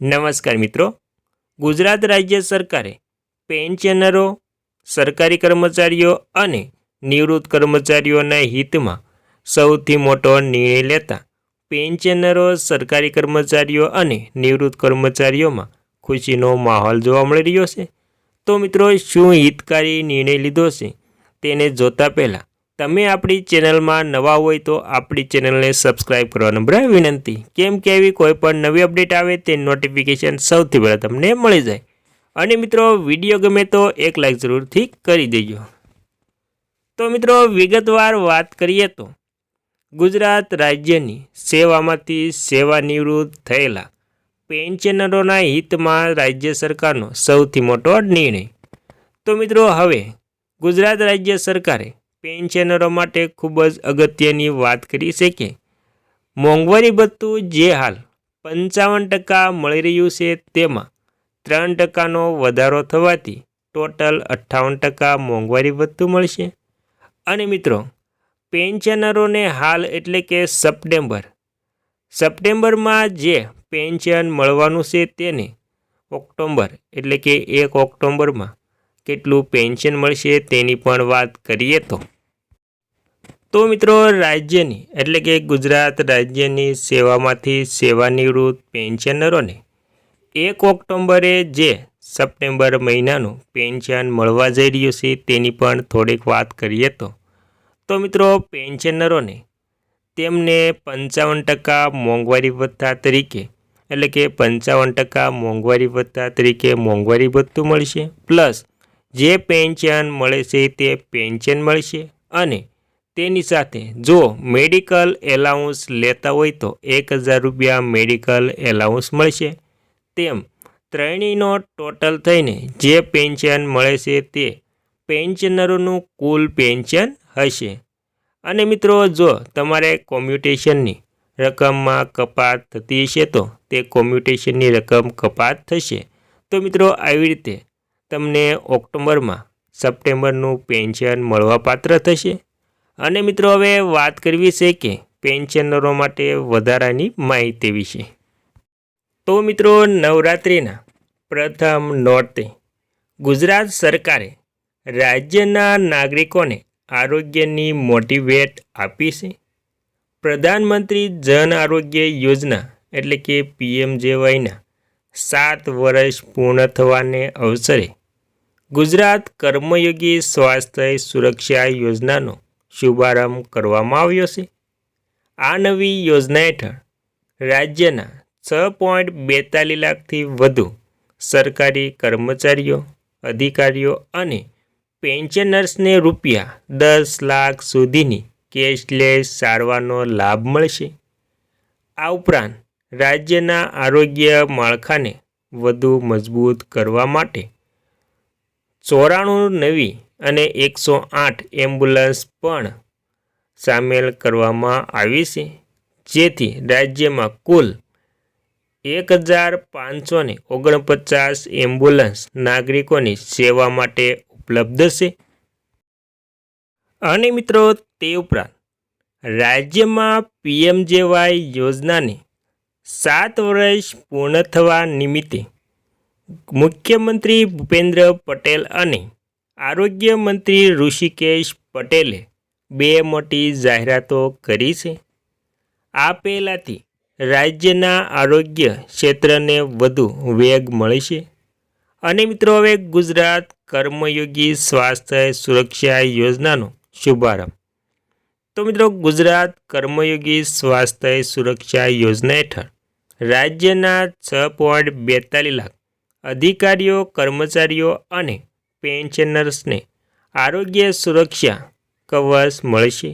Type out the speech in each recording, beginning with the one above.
નમસ્કાર મિત્રો. ગુજરાત રાજ્ય સરકારે પેન્શનરો સરકારી કર્મચારીઓ અને નિવૃત્ત કર્મચારીઓના હિતમાં સૌથી મોટો નિર્ણય લેતા પેન્શનરો સરકારી કર્મચારીઓ અને નિવૃત્ત કર્મચારીઓમાં ખુશીનો માહોલ જોવા મળી રહ્યો છે. તો મિત્રો, શું હિતકારી નિર્ણય લીધો છે? તેને જોતા પહેલાં તમે આપણી ચેનલમાં નવા હોય તો આપણી ચેનલને સબસ્ક્રાઈબ કરવા બરાબર વિનંતી. કેમ કે એવી કોઈ પણ નવી અપડેટ આવે તે નોટિફિકેશન સૌથી પહેલાં તમને મળી જાય. અને મિત્રો વીડિયો ગમે તો એક લાઈક જરૂરથી કરી દેજો. તો મિત્રો, વિગતવાર વાત કરીએ તો, ગુજરાત રાજ્યની સેવામાંથી સેવા નિવૃત્ત થયેલા પેન્શનરોના હિતમાં રાજ્ય સરકારનો સૌથી મોટો નિર્ણય. તો મિત્રો, હવે ગુજરાત રાજ્ય સરકારે પેન્શનરો માટે ખૂબ જ અગત્યની વાત કરી કે મોંઘવારી ભથ્થું જે હાલ પંચાવન ટકા મળી રહ્યું છે તેમાં ત્રણ ટકાનો વધારો થવાથી ટોટલ અઠ્ઠાવન ટકા મોંઘવારી ભથ્થું મળશે. અને મિત્રો પેન્શનરોને હાલ એટલે કે સપ્ટેમ્બર. સપ્ટેમ્બરમાં જે પેન્શન મળવાનું છે તેને ઓક્ટોબર એટલે કે એક ઓક્ટોબરમાં કેટલું પેન્શન મળશે તેની પણ વાત કરીએ તો તો મિત્રો રાજ્યની, એટલે કે ગુજરાત રાજ્યની સેવામાંથી સેવાનિવૃત્ત પેન્શનરોને એક ઓક્ટોબરે જે સપ્ટેમ્બર મહિનાનું પેન્શન મળવા જઈ રહ્યું છે તેની પણ થોડીક વાત કરીએ તો. તો મિત્રો પેન્શનરોને તેમને પંચાવન ટકા મોંઘવારી ભથ્થા તરીકે, એટલે કે પંચાવન ટકા મોંઘવારી ભથ્થા તરીકે મોંઘવારી ભથ્થું મળશે. પ્લસ જે પેન્શન મળે છે તે પેન્શન મળશે અને તેની સાથે જો મેડિકલ એલાઉન્સ લેતા હોય તો એક હજાર રૂપિયા મેડિકલ એલાઉન્સ મળશે. તેમ ત્રણેયનો ટોટલ થઈને જે પેન્શન મળે છે તે પેન્શનરોનું કુલ પેન્શન હશે. અને મિત્રો, જો તમારે કોમ્યુટેશનની રકમમાં કપાત થતી હશે તો તે કોમ્યુટેશનની રકમ કપાત થશે. તો મિત્રો, આવી રીતે તમને ઓક્ટોબરમાં સપ્ટેમ્બરનું પેન્શન મળવાપાત્ર થશે. અને મિત્રો, હવે વાત કરવી છે કે પેન્શનરો માટે વધારાની માહિતી વિશે. તો મિત્રો, નવરાત્રિના પ્રથમ નોરતે ગુજરાત સરકારે રાજ્યના નાગરિકોને આરોગ્યની મોટી ભેટ આપી છે. પ્રધાનમંત્રી જન આરોગ્ય યોજના એટલે કે પીએમજેવાયના સાત વર્ષ પૂર્ણ થવાને અવસરે ગુજરાત કર્મયોગી સ્વાસ્થ્ય સુરક્ષા યોજનાનો શુભારંભ કરવામાં આવ્યો છે. આ નવી યોજના હેઠળ રાજ્યના છ પોઈન્ટ બેતાલીસ લાખથી વધુ સરકારી કર્મચારીઓ, અધિકારીઓ અને પેન્શનર્સને રૂપિયા દસ લાખ સુધીની કેશલેસ સારવારનો લાભ મળશે. આ ઉપરાંત રાજ્યના આરોગ્ય માળખાને વધુ મજબૂત કરવા માટે ચોરાણું નવી અને એકસો આઠ એમ્બ્યુલન્સ પણ સામેલ કરવામાં આવી છે. જેથી રાજ્યમાં કુલ એક હજાર પાંચસો ને ઓગણપચાસ એમ્બ્યુલન્સ નાગરિકોની સેવા માટે ઉપલબ્ધ છે. અને મિત્રો, તે ઉપરાંત રાજ્યમાં પીએમજેવાય યોજનાને સાત વર્ષ પૂર્ણ થવા નિમિત્તે મુખ્યમંત્રી ભૂપેન્દ્ર પટેલ અને આરોગ્ય મંત્રી ઋષિકેશ પટેલે બે મોટી જાહેરાતો કરી છે. આ પહેલાંથી રાજ્યના આરોગ્ય ક્ષેત્રને વધુ વેગ મળશે અને મિત્રો, હવે ગુજરાત કર્મયોગી સ્વાસ્થ્ય સુરક્ષા યોજનાનો શુભારંભ. તો મિત્રો, ગુજરાત કર્મયોગી સ્વાસ્થ્ય સુરક્ષા યોજના હેઠળ રાજ્યના છ પોઈન્ટ બેતાલીસ લાખ અધિકારીઓ, કર્મચારીઓ અને પેન્શનર્સને આરોગ્ય સુરક્ષા કવચ મળશે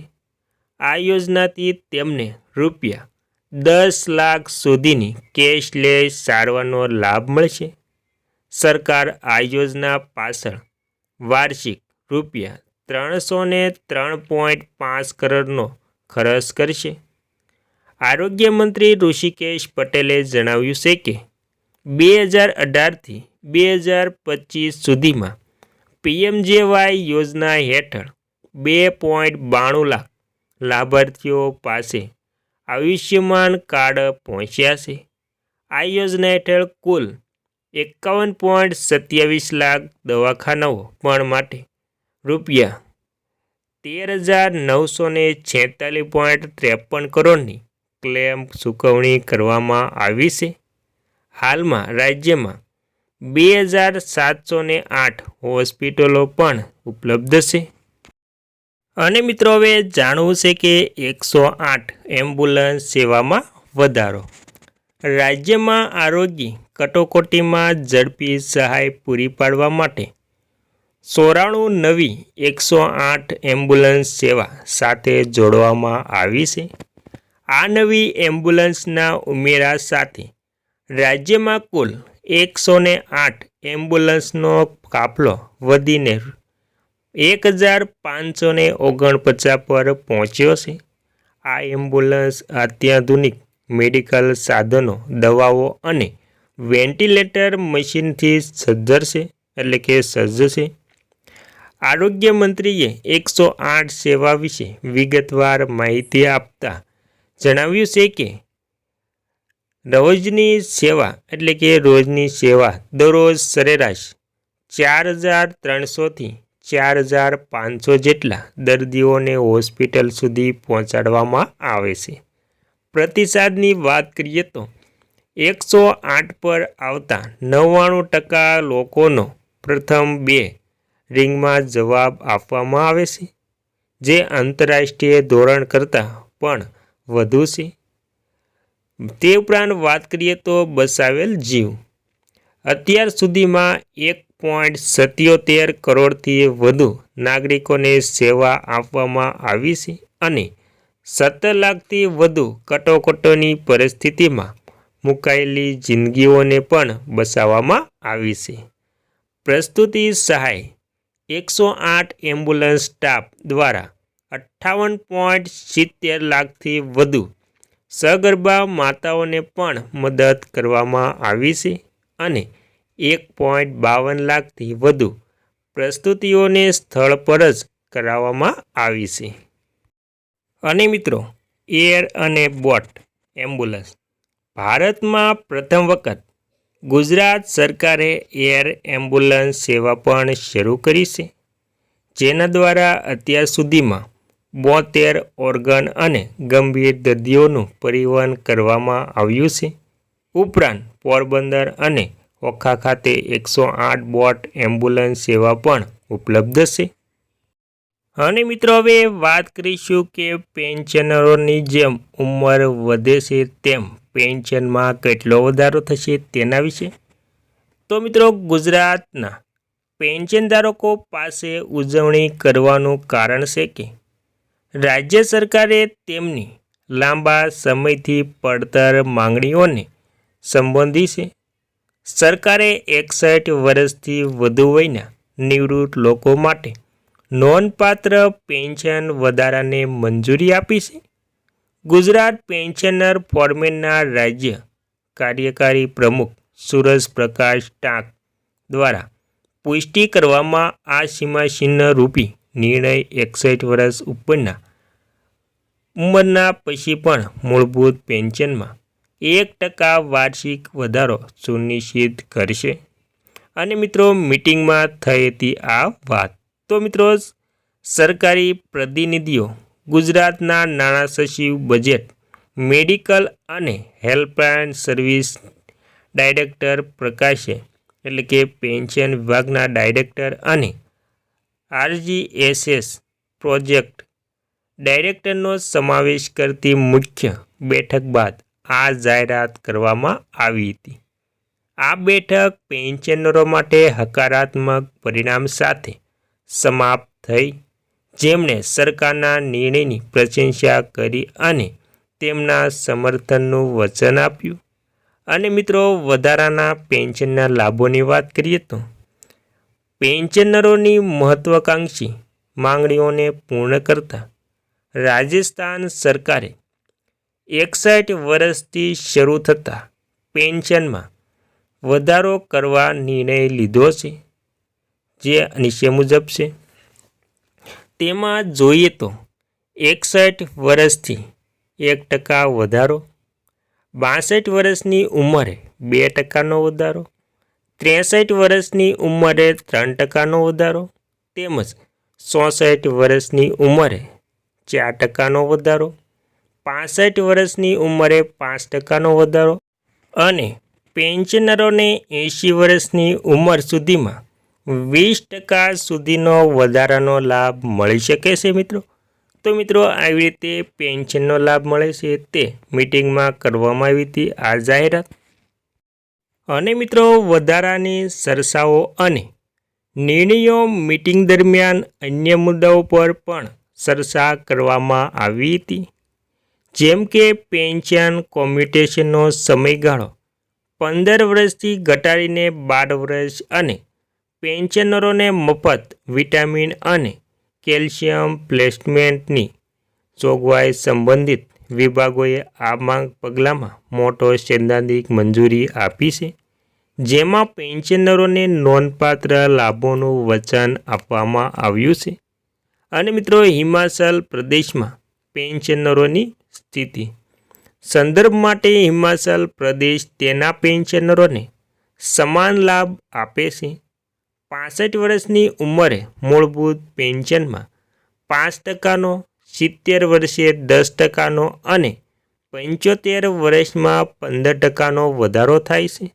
આ યોજનાથી તેમને રૂપિયા દસ લાખ સુધીની કેશલેસ સારવારનો લાભ મળશે સરકાર આ યોજના પાછળ વાર્ષિક રૂપિયા ત્રણસો ને ત્રણ પોઈન્ટ પાંચ કરોડનો ખર્ચ કરશે. આરોગ્ય મંત્રી ઋષિકેશ પટેલે જણાવ્યું છે કે બે હજાર અઢારથી બે હજાર પચીસ સુધીમાં પીએમજેવાય યોજના હેઠળ બે પોઈન્ટ બાણું લાખ લાભાર્થીઓ પાસે આયુષ્યમાન કાર્ડ પહોંચ્યા છે. આ યોજના હેઠળ કુલ એકાવન પોઈન્ટ સત્યાવીસ લાખ દવાખાનાઓ પણ માટે રૂપિયા તેર હજાર નવસો ને છેતાલીસ પોઈન્ટ ત્રેપન કરોડની ક્લેમ ચૂકવણી કરવામાં આવી છે. હાલમાં રાજ્યમાં બે હજાર સાતસો ને આઠ હોસ્પિટલો પણ ઉપલબ્ધ છે. અને મિત્રો, હવે જાણવું છે કે એકસો આઠ એમ્બ્યુલન્સ સેવામાં વધારો. રાજ્યમાં આરોગ્ય કટોકટીમાં ઝડપી સહાય પૂરી પાડવા માટે ચોરાણું નવી એકસો આઠ એમ્બ્યુલન્સ સેવા સાથે જોડવામાં આવી છે. આ નવી એમ્બ્યુલન્સના ઉમેરા સાથે રાજ્યમાં કુલ એકસો ને આઠ એમ્બ્યુલન્સનો કાફલો વધીને એક હજાર પાંચસો ને ઓગણપચાસ પર પહોંચ્યો છે. આ એમ્બ્યુલન્સ અત્યાધુનિક મેડિકલ સાધનો, દવાઓ અને વેન્ટિલેટર મશીનથી સજ્જર છે એટલે કે સજ્જ છે આરોગ્ય મંત્રીએ એકસો આઠ સેવા વિશે વિગતવાર માહિતી આપતા જણાવ્યું છે કે રોજની સેવા, એટલે કે રોજની સેવા, દરરોજ સરેરાશ ચાર હજાર ત્રણસોથી ચાર હજાર પાંચસો જેટલા દર્દીઓને હોસ્પિટલ સુધી પહોંચાડવામાં આવે છે. પ્રતિસાદની વાત કરીએ તો, એકસો આઠ પર આવતા નવ્વાણું ટકા લોકોનો પ્રથમ બે રિંગમાં જવાબ આપવામાં આવે છે, જે આંતરરાષ્ટ્રીય ધોરણ કરતાં પણ વધુ છે. તે ઉપરાંત વાત કરીએ તો બસાવેલ જીવ. અત્યાર સુધીમાં એક પોઈન્ટ સત્યોતેર કરોડથી વધુ નાગરિકોને સેવા આપવામાં આવી છે અને સત્તર લાખથી વધુ કટોકટોની પરિસ્થિતિમાં મુકાયેલી જિંદગીઓને પણ બચાવવામાં આવી છે. પ્રસ્તુતિ સહાય એકસો આઠ એમ્બ્યુલન્સ સ્ટાફ દ્વારા અઠ્ઠાવન પોઈન્ટ સિત્તેર લાખથી વધુ સગર્ભા માતાઓને પણ મદદ કરવામાં આવી છે અને એક પોઈન્ટ બાવન લાખથી વધુ પ્રસ્તુતિઓને સ્થળ પર જ કરાવવામાં આવી છે. અને મિત્રો, એર અને બોટ એમ્બ્યુલન્સ. ભારતમાં પ્રથમ વખત ગુજરાત સરકારે એર એમ્બ્યુલન્સ સેવા પણ શરૂ કરી છે, જેના દ્વારા અત્યાર સુધીમાં બોતેર ઓર્ગન અને ગંભીર દર્દીઓનું પરિવહન કરવામાં આવ્યું છે. ઉપરાંત પોરબંદર અને ઓખા ખાતે એકસો આઠ બોટ એમ્બ્યુલન્સ સેવા પણ ઉપલબ્ધ છે. અને મિત્રો, હવે વાત કરીશું કે પેન્શનરોની જેમ ઉંમર વધે છે તેમ પેન્શનમાં કેટલો વધારો થશે તેના વિશે. તો મિત્રો, ગુજરાતના પેન્શનધારકો પાસે ઉજવણી કરવાનું કારણ છે કે રાજ્ય સરકારે તેમની લાંબા સમયથી પડતર માંગણીઓને સંબોધી છે. સરકારે એકસઠ વર્ષથી વધુ વયના નિવૃત્ત લોકો માટે નોંધપાત્ર પેન્શન વધારાને મંજૂરી આપી છે. ગુજરાત પેન્શનર ફોર્મેનના રાજ્ય કાર્યકારી પ્રમુખ સુરજ પ્રકાશ ટાંક દ્વારા પુષ્ટિ કરવામાં આ સીમાચિહ્ન રૂપી નિર્ણય એકસઠ વર્ષ ઉપરના ઉંમરના પછી પણ મૂળભૂત પેન્શનમાં એક ટકા વાર્ષિક વધારો સુનિશ્ચિત કરશે. અને મિત્રો, મિટિંગમાં થઈ હતી આ વાત. તો મિત્રો, સરકારી પ્રતિનિધિઓ, ગુજરાતના નાણાં સચિવ બજેટ, મેડિકલ અને હેલ્પલાઇન સર્વિસ ડાયરેક્ટર પ્રકાશે, એટલે કે પેન્શન વિભાગના ડાયરેક્ટર અને આરજીએસએસ પ્રોજેક્ટ ડાયરેક્ટરનો સમાવેશ કરતી મુખ્ય બેઠક બાદ આ જાહેરાત કરવામાં આવી હતી. આ બેઠક પેન્શનરો માટે હકારાત્મક પરિણામ સાથે સમાપ્ત થઈ. જેમણે સરકારના નિર્ણયની પ્રશંસા કરી અને તેમના સમર્થનનું વચન આપ્યું. અને મિત્રો, વધારાના પેન્શનના લાભોની વાત કરીએ તો, પેન્શનરોની મહત્વાકાંક્ષી માંગણીઓને પૂર્ણ કરતા રાજસ્થાન સરકારે એકસઠ વર્ષથી શરૂ થતા પેન્શનમાં વધારો કરવા નિર્ણય લીધો છે, જે નીચે મુજબ છે. તેમાં જોઈએ તો એકસઠ વર્ષથી એક ટકા વધારો, બાસઠ વર્ષની ઉંમરે બે ટકાનો વધારો, ત્રેસઠ વર્ષની ઉંમરે ત્રણ ટકાનો વધારો, તેમજ ચોસઠ વર્ષની ઉંમરે ચાર ટકાનો વધારો, પાસઠ વર્ષની ઉંમરે પાંચ ટકાનો વધારો અને પેન્શનરોને એંશી વર્ષની ઉંમર સુધીમાં વીસ ટકા સુધીનો વધારાનો લાભ મળી શકે છે મિત્રો. તો મિત્રો, આવી રીતે પેન્શનનો લાભ મળે છે તે મિટિંગમાં કરવામાં આવી હતી આ જાહેરાત. અને મિત્રો, વધારાની સરસાઓ અને નિર્ણયો મિટિંગ દરમિયાન અન્ય મુદ્દાઓ પર પણ ચર્ચા કરવામાં આવી હતી. જેમ કે પેન્શન કોમ્યુટેશનનો સમયગાળો પંદર વર્ષથી ઘટાડીને બાર વર્ષ અને પેન્શનરોને મફત વિટામિન અને કેલ્શિયમ પ્લેસમેન્ટની જોગવાઈ સંબંધિત વિભાગોએ આ માંગ પગલામાં મોટો સૈદ્ધાંતિક મંજૂરી આપી છે, જેમાં પેન્શનરોને નોંધપાત્ર લાભોનું વચન આપવામાં આવ્યું છે. અને મિત્રો હિમાચલ પ્રદેશમાં પેન્શનરોની સ્થિતિ. સંદર્ભ માટે હિમાચલ પ્રદેશ તેના પેન્શનરોને સમાન લાભ આપે છે. પાસઠ વર્ષની ઉંમરે મૂળભૂત પેન્શનમાં પાંચ ટકાનો, સિત્તેર વર્ષે દસ ટકાનો અને પંચોતેર વર્ષમાં પંદર ટકાનો વધારો થાય છે.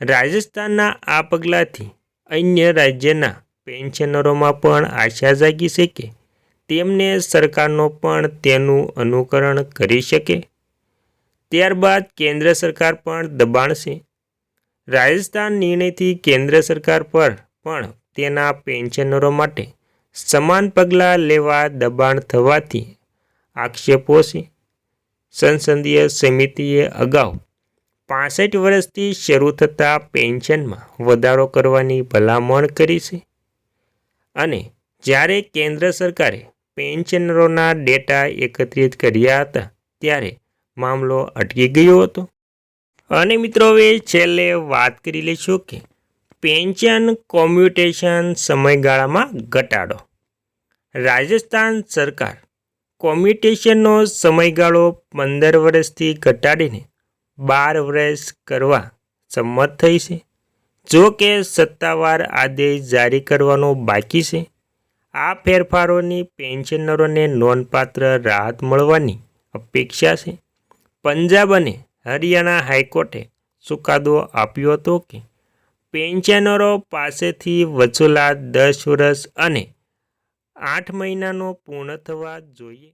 રાજસ્થાનના આ પગલાંથી અન્ય રાજ્યના પેન્શનરોમાં પણ આશા જાગી છે કે તેમને સરકારનો પણ તેનું અનુકરણ કરી શકે. ત્યારબાદ કેન્દ્ર સરકાર પણ દબાણ છે રાજસ્થાન નિર્ણયથી કેન્દ્ર સરકાર પર પણ તેના પેન્શનરો માટે સમાન પગલાં લેવા દબાણ થવાથી આક્ષેપો છે સંસદીય સમિતિએ અગાઉ પાસઠ વર્ષથી શરૂ થતા પેન્શનમાં વધારો કરવાની ભલામણ કરી છે. અને જ્યારે કેન્દ્ર સરકારે પેન્શનરોના ડેટા એકત્રિત કર્યા હતા, ત્યારે મામલો અટકી ગયો હતો. અને મિત્રો, હવે છેલ્લે વાત કરી લઈશું કે પેન્શન કોમ્યુટેશન સમયગાળામાં ઘટાડો. રાજસ્થાન સરકાર કોમ્યુટેશનનો સમયગાળો પંદર વર્ષથી ઘટાડીને બાર વર્ષ કરવા સંમત થઈ છે. જો કે સત્તાવાર આદેશ જારી કરવાનો બાકી છે. આ ફેરફારોની પેન્શનરોને નોંધપાત્ર રાહત મળવાની અપેક્ષા છે. પંજાબ અને હરિયાણા હાઈકોર્ટે ચુકાદો આપ્યો હતો કે પેન્શનરો પાસેથી વસૂલાત દસ વર્ષ અને આઠ મહિનાનો પૂર્ણ થવા જોઈએ.